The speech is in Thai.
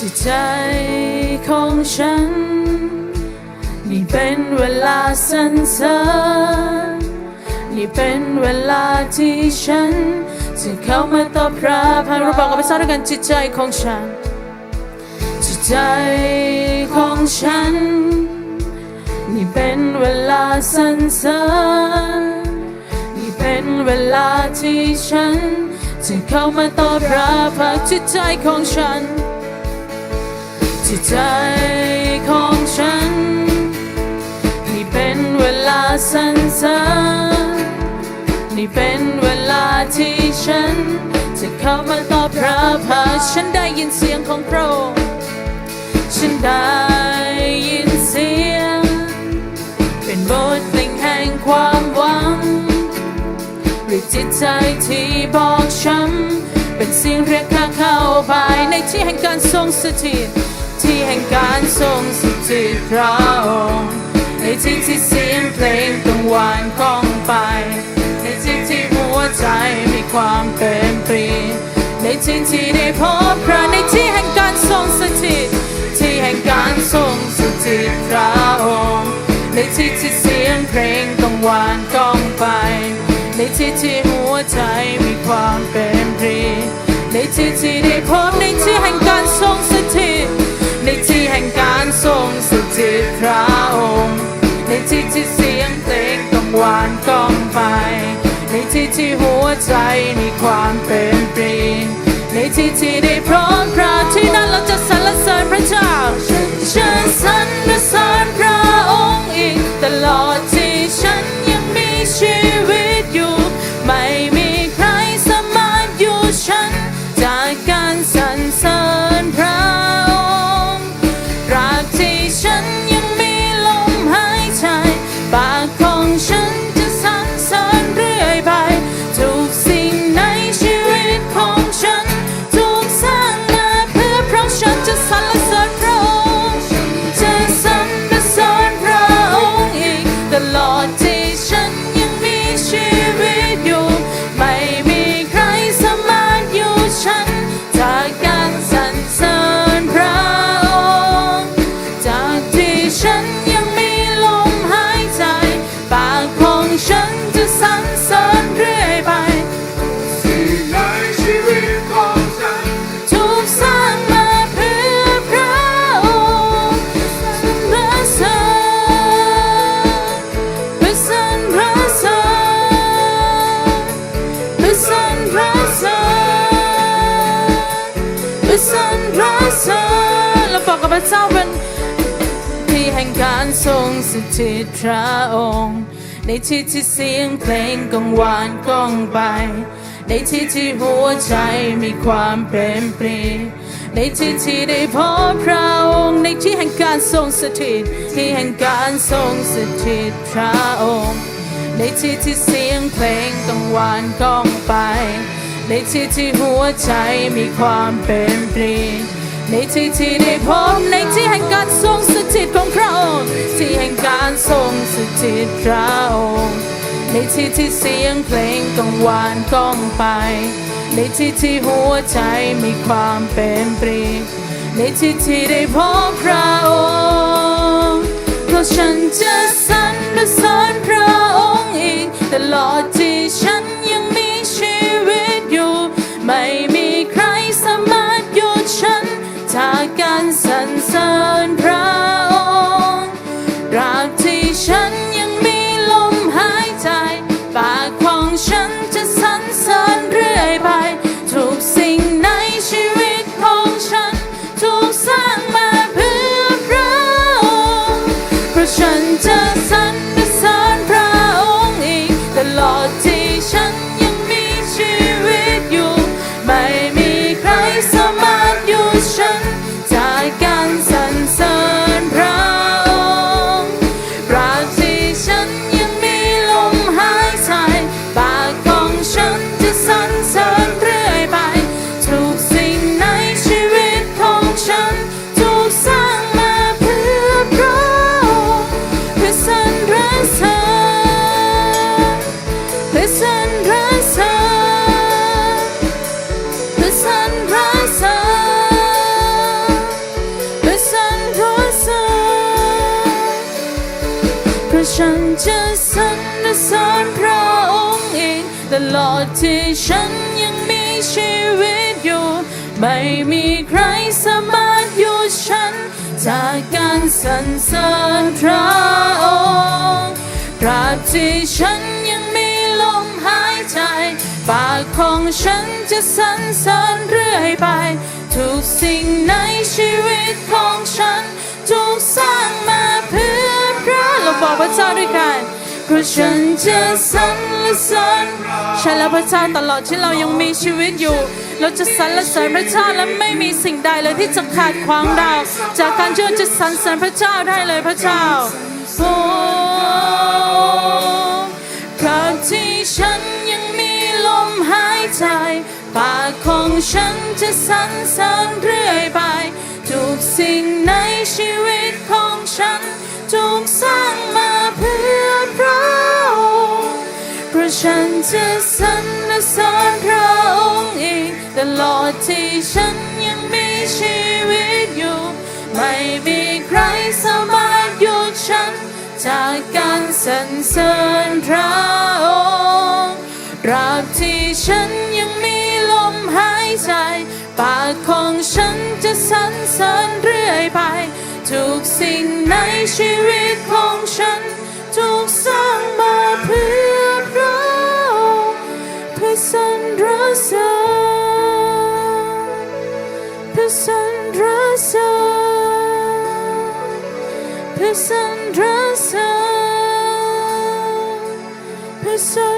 จิตใจของฉัน นี่เป็นเวลาสรรเสริญนี่เป็นเวลาที่ฉันจะเข้ามาตอบรับให้เราบอกกับพระเจ้าด้วยกันจิตใจของฉัน จิตใจของฉัน นี่เป็นเวลาสรรเสริญนี่เป็นเวลาที่ฉันจะเข้ามาตอบรับพระจิตใจของฉัน จิตใจของฉัน นี่เป็นเวลาสรรเสริญนี่เป็นเวลาที่ฉัน จะเข้ามาต่อบรับหากฉันได้ยินเสียงของพระองค์ฉันได้ยินเสียง เป็นบทเพลงแห่งความหวังเรียกจิตใจที่บอบช้ำเป็นเสียงเรียกข้าเข้าไปในที่แห่งการทรงสถิต แห่งการทรงสถิตพระองค์ในที่ที่เสียงเพลงกังวานก้องไป ในที่ที่หัวใจมีความเป็นปรีในที่ที่ได้พบพระในที่แห่งการทรงสถิตที่แห่งการทรงสถิตพระองค์ในที่ที่เสียงเพลงกังวานก้องไป ในที่ที่หัวใจมีความเป็นปรีในที่ที่ได้พบในที่แห่งการทรงส ที่ที่หัวใจมีความเป็นปรีในที่ที่ได้พร้อมพระที่นั้นเราจะสรรเสริญพระเจ้าฉันสรรเสริญพระองค์อีกตลอดที่ฉันยังมีชีวิตอยู่ ไม่มีใครสามารถอยู่ฉัน จากการสรรเสริญพระ งการทรงสถิตพระองค์ ในที่ที่เสียงเพลงกังวานก้องไป ในที่ที่หัวใจมีความเป็นปรีในที่ที่ได้พบพระองค์ในที่แห่งการทรงสถิตที่แห่งการทรงสถิตพระองค์ ในที่ที่เสียงเพลงกังวานก้องไป ในที่ที่หัวใจมีความเป็นปรีในที่ที่ได้พบในที่แห่งการทรง การทรงสถิตพระองค์ในที่ที่เสียงเพลงกังวานก้องไป ในที่ที่หัวใจมีความเป็นปรีในที่ที่ได้พบพระองค์เพราะฉันจะสรรเสริญพระองค์อีกตลอด ของฉันจะสรรเสริญเรื่อยไป ฉันจะสรรเสริญพระองค์เองตลอดที่ฉันยังมีชีวิตอยู่ ไม่มีใครสามารถหยุดฉัน จากการสรรเสริญพระองค์ตราบที่ฉันยังมีลมหายใจ ปากของฉันจะสรรเสริญเรื่อยไป ทุกสิ่งในชีวิตของฉัน ถูกสร้างมา ราบอกพระเจ้าด้วยกันเพราะฉันจะสรรเสริญใช่แล้วพระเจ้าตลอดที่เรายังมีชีวิตอยู่ เราจะสรรเสริญพระเจ้าและไม่มีสิ่งใดเลยที่จะขาดขวางเรา จากการที่เราจะสรรเสริญพระเจ้าได้เลยพระเจ้าโอ้คราวที่ฉันยังมีลมหายใจปากของฉันจะสรรเสริญเรื่อยไปทุกสิ่งในชีวิตของฉัน ถูกสร้างมาเพื่อพระองค์เพราะฉันจะสรรเสริญพระองค์อีกตลอดที่ฉันยังมีชีวิตอยู่ ไม่มีใครสามารถหยุดฉัน จากการสรรเสริญพระองค์ตราบที่ฉันยังมีลมหายใจ ปากของฉันจะสรรเสริญเรื่อยไป ทุกสิ่งในชีวิตของฉัน ถูกสร้างมาเพื่อพระองค์เพื่อสรรเสริญเพื่อสรรเสริญเพื่อสรรเสริญเพื่อสรร